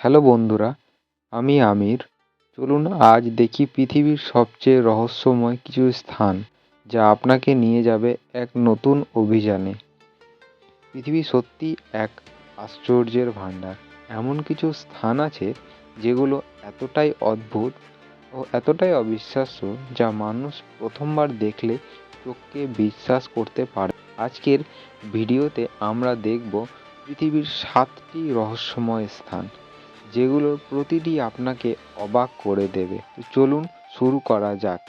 Hello বন্ধুরা, আমি আমির। চলুন আজ দেখি পৃথিবীর সবচেয়ে রহস্যময় কিছু স্থান যা আপনাকে নিয়ে যাবে এক নতুন অভিযানে। পৃথিবী সত্যি এক আশ্চর্যের ভাণ্ডার। এমন কিছু স্থান আছে যেগুলো এতটাই অদ্ভুত ও এতটাই অবিশ্বাস্য যা মানুষ প্রথমবার দেখলে চোখকে বিশ্বাস করতে পারে। আজকের ভিডিওতে আমরা দেখব পৃথিবীর সাতটি রহস্যময় স্থান। যেগুলোর প্রতিটি আপনাকে অবাক করে দেবে। চলুন শুরু করা যাক।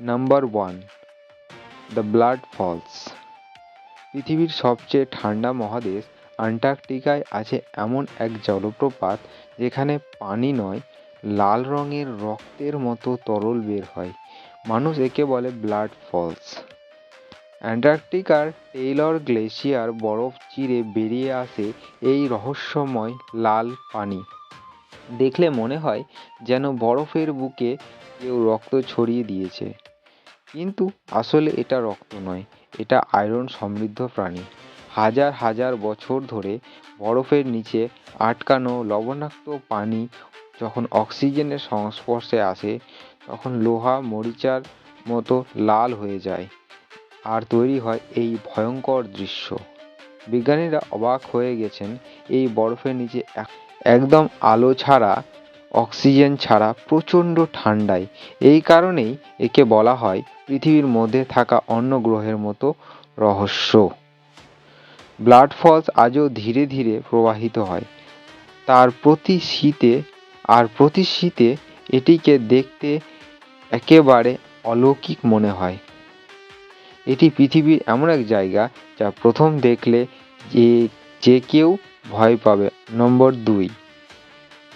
Number one the blood falls পৃথিবীর সবচেয়ে ঠান্ডা মহাদেশ আন্টার্কটিকায় আছে এমন এক জলপ্রপাত যেখানে পানি নয়, লাল রঙের রক্তের মতো তরল বের হয়। মানুষ একে বলে ব্লাড ফলস অ্যান্টার্কটিকার টেইলর গ্লেশিয়ার বরফ চিরে বেরিয়ে আসে এই রহস্যময় লাল পানি। দেখলে মনে হয় যেন বরফের বুকে কেউ রক্ত ছড়িয়ে দিয়েছে। কিন্তু আসলে এটা রক্ত নয়, এটা আয়রন সমৃদ্ধ প্রাণী। হাজার হাজার বছর ধরে বরফের নিচে আটকানো লবণাক্ত পানি যখন অক্সিজেনের সংস্পর্শে আসে, তখন লোহা মরিচার মতো লাল হয়ে যায়। আর তৈরি হয় এই ভয়ঙ্কর দৃশ্য। বিজ্ঞানীরা অবাক হয়ে গেছেন, এই বরফের নিচে এক- একদম আলো ছাড়া, অক্সিজেন ছাড়া প্রচণ্ড ঠান্ডায়। এই কারণেই একে বলা হয় পৃথিবীর মধ্যে থাকা অন্য গ্রহের মতো রহস্য। ব্লাড ফলস আজও ধীরে ধীরে প্রবাহিত হয়। তার প্রতি শীতে আর প্রতি শীতে এটিকে দেখতে একেবারে অলৌকিক মনে হয়। এটি পৃথিবীর এমন এক জায়গা যা প্রথম দেখলে যে যে কেউ ভয় পাবে। নম্বর দুই,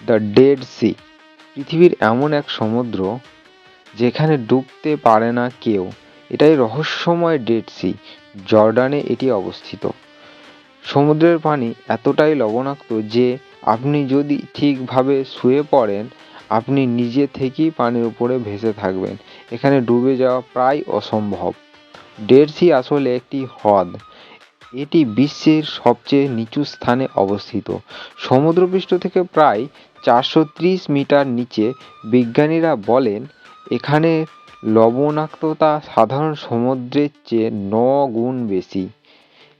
দ্য ডেড সি। পৃথিবীর এমন এক সমুদ্র যেখানে ডুবতে পারে না কেউ। এটাই রহস্যময় ডেড সি। জর্ডানে এটি অবস্থিত। সমুদ্রের পানি এতটাই লবণাক্ত যে, আপনি যদি ঠিকভাবে শুয়ে পড়েন, আপনি নিজে থেকেই পানির উপরে ভেসে থাকবেন। এখানে ডুবে যাওয়া প্রায় অসম্ভব। ডেড সি আসলে একটি হ্রদ। এটি বিশ্বের সবচেয়ে নিচু স্থানে অবস্থিত। সমুদ্রপৃষ্ঠ থেকে প্রায় চারশো ত্রিশ মিটার নিচে বিজ্ঞানীরা বলেন, এখানে লবণাক্ততা সাধারণ সমুদ্রের চেয়ে ন গুণ বেশি।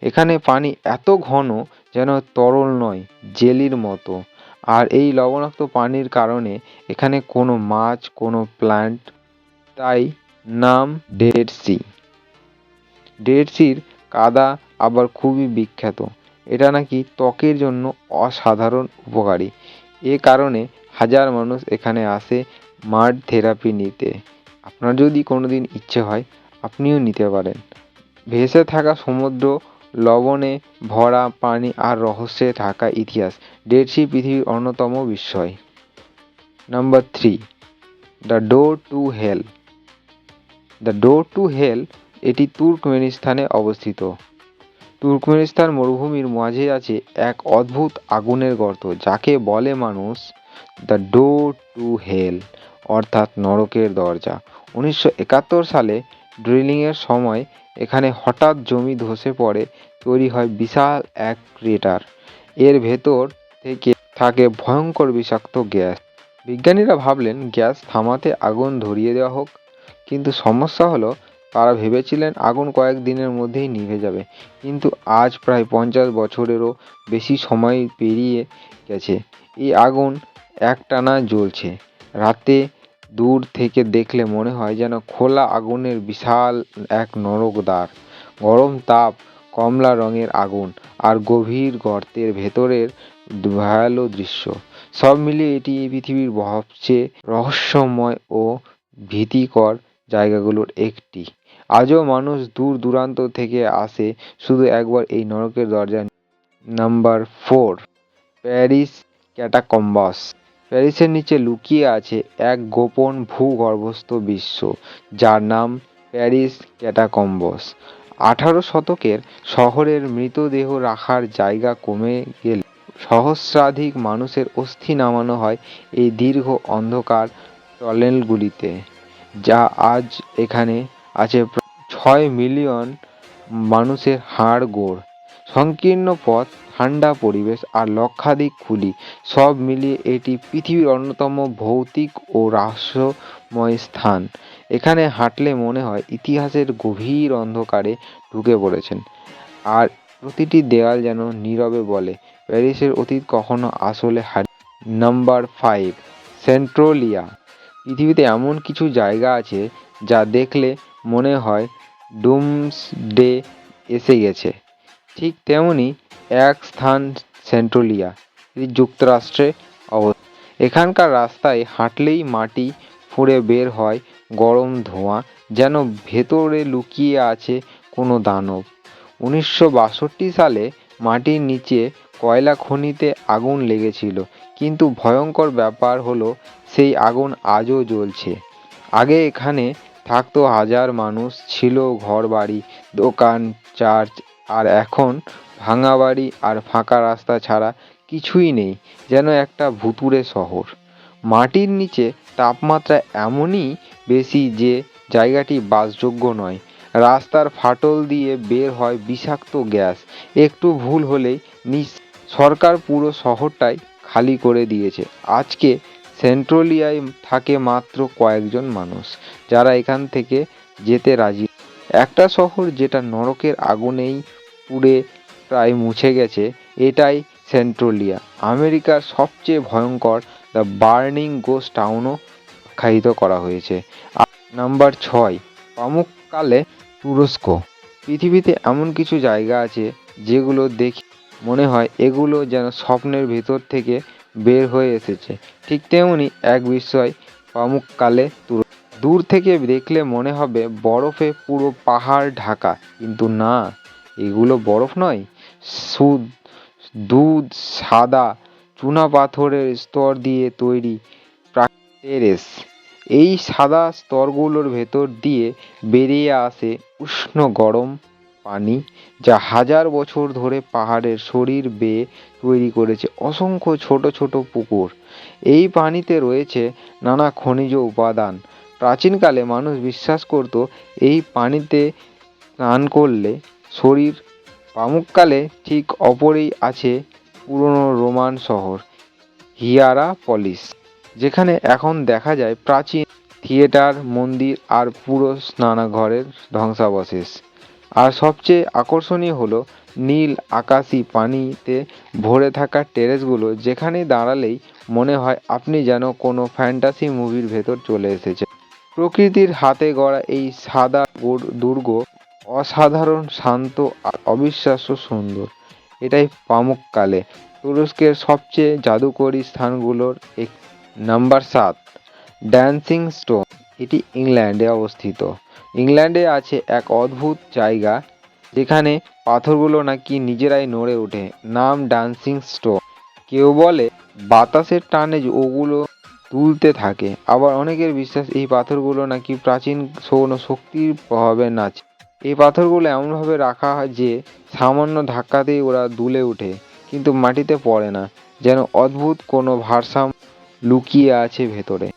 এখানে পানি এত ঘন যেন তরল নয়, জেলির মতো। আর এই লবণাক্ত পানির কারণে এখানে কোনো মাছ, কোনো প্ল্যান্ট তাই নাম ডেড সি ডেড সির কাদা আবার খুবই বিখ্যাত। এটা নাকি ত্বকের জন্য অসাধারণ উপকারী। এ কারণে হাজার মানুষ এখানে আসে মাড থেরাপি নিতে। আপনার যদি কোনো দিন ইচ্ছে হয়, আপনিও নিতে পারেন। ভেসে থাকা সমুদ্র, লবণে ভরা পানি আর রহস্যে থাকা ইতিহাস ডেড সি পৃথিবীর অন্যতম বিস্ময়। Number three, the door to hell. The door to hell এটি তুর্কমেনিস্তানে অবস্থিত। তুর্কমেনিস্তান মরুভূমির মাঝে আছে এক অদ্ভুত আগুনের গর্ত, যাকে বলে মানুষ দ্য ডোর টু হেল অর্থাৎ নরকের দরজা। উনিশশো একাত্তর সালে ড্রিলিংয়ের সময় এখানে হঠাৎ জমি ধসে পড়ে, তৈরি হয় বিশাল এক ক্রেটার। এর ভেতর থেকে থাকে ভয়ঙ্কর বিষাক্ত গ্যাস। বিজ্ঞানীরা ভাবলেন, গ্যাস থামাতে আগুন ধরিয়ে দেওয়া হোক, কিন্তু সমস্যা হলো তারা ভেবেছিলেন আগুন কয়েক দিনের মধ্যেই নিভে যাবে। কিন্তু আজ প্রায় পঞ্চাশ বছরেরও বেশি সময় পেরিয়ে গেছে। এই আগুন একটানা জ্বলছে। রাতে দূর থেকে দেখলে মনে হয় যেন খোলা আগুনের বিশাল এক নরকদ্বার গরম তাপ, কমলা রঙের আগুন আর গভীর গর্তের ভেতরের ভয়ালো দৃশ্য। সব মিলিয়ে এটি পৃথিবীর সবচেয়ে রহস্যময় ও ভীতিকর জায়গাগুলোর একটি। আজও মানুষ দূর দূরান্ত থেকে আসে শুধু একবার এই নরকের দরজা নাম্বার ফোর, প্যারিস ক্যাটাকম্বাস। প্যারিসের নিচে লুকিয়ে আছে এক গোপন ভূগর্ভস্থ বিশ্ব, যার নাম প্যারিস ক্যাটাকম্বস। আঠারো শতকের শহরের মৃতদেহ রাখার জায়গা কমে গেলে সহস্রাধিক মানুষের অস্থি নামানো হয় এই দীর্ঘ অন্ধকার টনেলগুলিতে, যা আজ এখানে আছে ছয় মিলিয়ন মানুষের হাড় গোড়। সংকীর্ণ পথ, ঠান্ডা পরিবেশ আর লক্ষাধিক খুলি সব মিলিয়ে এটি পৃথিবীর অন্যতম ভৌতিক ও রহস্যময় স্থান। এখানে হাঁটলে মনে হয় ইতিহাসের গভীর অন্ধকারে ঢুকে পড়েছেন। আর প্রতিটি দেয়াল যেন নীরবে বলে, প্যারিসের অতীত কখনো আসলে হারি নাম্বার ফাইভ, সেন্ট্রোলিয়া। পৃথিবীতে এমন কিছু জায়গা আছে যা দেখলে মনে হয় ডুমসডে এসে গেছে। ঠিক তেমনি এক স্থান সেন্ট্রোলিয়া, এটি যুক্তরাষ্ট্রে অবস্থিত। এখানকার রাস্তায় হাঁটলেই মাটি ফুঁড়ে বের হয়, গরম ধোঁয়া যেন ভেতরে লুকিয়ে আছে কোনো দানব। উনিশশো বাষট্টি সালে মাটির নিচে কয়লা খনিতে আগুন লেগেছিল, কিন্তু ভয়ঙ্কর ব্যাপার হলো সেই আগুন আজও জ্বলছে। আগে এখানে থাকতো, হাজার মানুষ ছিল, ঘরবাড়ি, দোকান, চার্চ, আর এখন ভাঙা বাড়ি আর ফাঁকা রাস্তা ছাড়া কিছুই নেই, যেন একটা ভুতুড়ে শহর। মাটির নিচে তাপমাত্রা এমনই বেশি যে জায়গাটি বাসযোগ্য নয়। রাস্তার ফাটল দিয়ে বের হয় বিষাক্ত গ্যাস। একটু ভুল হলেই নিস সরকার পুরো শহরটাই খালি করে দিয়েছে। আজকে সেন্ট্রোলিয়ায় থাকে মাত্র কয়েকজন মানুষ, যারা এখান থেকে যেতে রাজি। একটা শহর যেটা নরকের আগুনেই পুড়ে প্রায় মুছে গেছে, এটাই সেন্ট্রোলিয়া। আমেরিকার সবচেয়ে ভয়ঙ্কর দ্য বার্নিং গোস্ট টাউনও আখ্যায়িত করা হয়েছে। নাম্বার ছয় পামুককালে তুরস্ক। পৃথিবীতে এমন কিছু জায়গা আছে যেগুলো দেখে মনে হয় এগুলো যেন স্বপ্নের ভেতর থেকে বের হয়ে এসেছে। ঠিক তেমনি এক বিষয় পামুককালে তুরস্ক দূর থেকে দেখলে মনে হবে বরফে পুরো পাহাড় ঢাকা। কিন্তু না, এগুলো বরফ নয়। সুদ দুধ সাদা চুনা পাথরের স্তর দিয়ে তৈরি টেরেস এই সাদা স্তরগুলোর ভেতর দিয়ে বেরিয়ে আসে উষ্ণ গরম পানি যা হাজার বছর ধরে পাহাড়ের শরীর বেয়ে তৈরি করেছে অসংখ্য ছোট ছোট পুকুর। এই পানিতে রয়েছে নানা খনিজ উপাদান। প্রাচীনকালে মানুষ বিশ্বাস করত এই পানিতে স্নান করলে শরীর পামুককালে ঠিক অপরেই আছে পুরনো রোমান শহর, হিয়ারাপলিস, যেখানে এখন দেখা যায় প্রাচীন থিয়েটার, মন্দির আর পুরো স্নানাঘরের ধ্বংসাবশেষ। আর সবচেয়ে আকর্ষণীয় হলো নীল আকাশি পানিতে ভরে থাকা টেরেসগুলো যেখানে দাঁড়ালেই মনে হয় আপনি যেন কোনো ফ্যান্টাসি মুভির ভেতর চলে এসেছেন। প্রকৃতির হাতে গড়া এই সাদা দুর্গ অসাধারণ, শান্ত আর অবিশ্বাস্য সুন্দর। এটাই পামুককালে তুরস্কের সবচেয়ে জাদুকরী স্থানগুলোর এক নাম্বার সাত ড্যান্সিং স্টোন। এটি ইংল্যান্ডে অবস্থিত। ইংল্যান্ডে আছে এক অদ্ভুত জায়গা, যেখানে পাথরগুলো নাকি নিজেরাই নড়ে ওঠে, নাম ডান্সিং স্টোন। কেউ বলে বাতাসের টানে ওগুলো তুলতে থাকে, আবার অনেকের বিশ্বাস এই পাথরগুলো নাকি প্রাচীন কোনো শক্তির প্রভাবে নাচে। এই পাথরগুলো এমনভাবে রাখা হয় যে সামান্য ধাক্কাতেই ওরা দুলে ওঠে, কিন্তু মাটিতে পড়ে না, যেন অদ্ভুত কোনো ভারসাম্য লুকিয়ে আছে ভেতরে।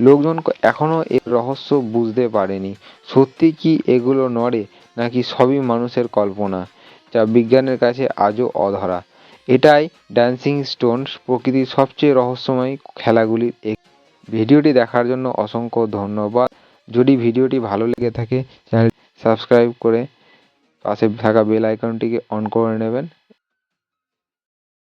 লোকজন ক- এখনও এর রহস্য বুঝতে পারেনি। সত্যি কি এগুলো নড়ে, নাকি সবই মানুষের কল্পনা, যা বিজ্ঞানের কাছে আজও অধরা? এটাই ড্যান্সিং স্টোনস প্রকৃতির সবচেয়ে রহস্যময় খেলাগুলির এক। ভিডিওটি দেখার জন্য অসংখ্য ধন্যবাদ। যদি ভিডিওটি ভালো লেগে থাকে চ্যানেল সাবস্ক্রাইব করে পাশে থাকা বেল আইকনটিকে অন করে নেবেন।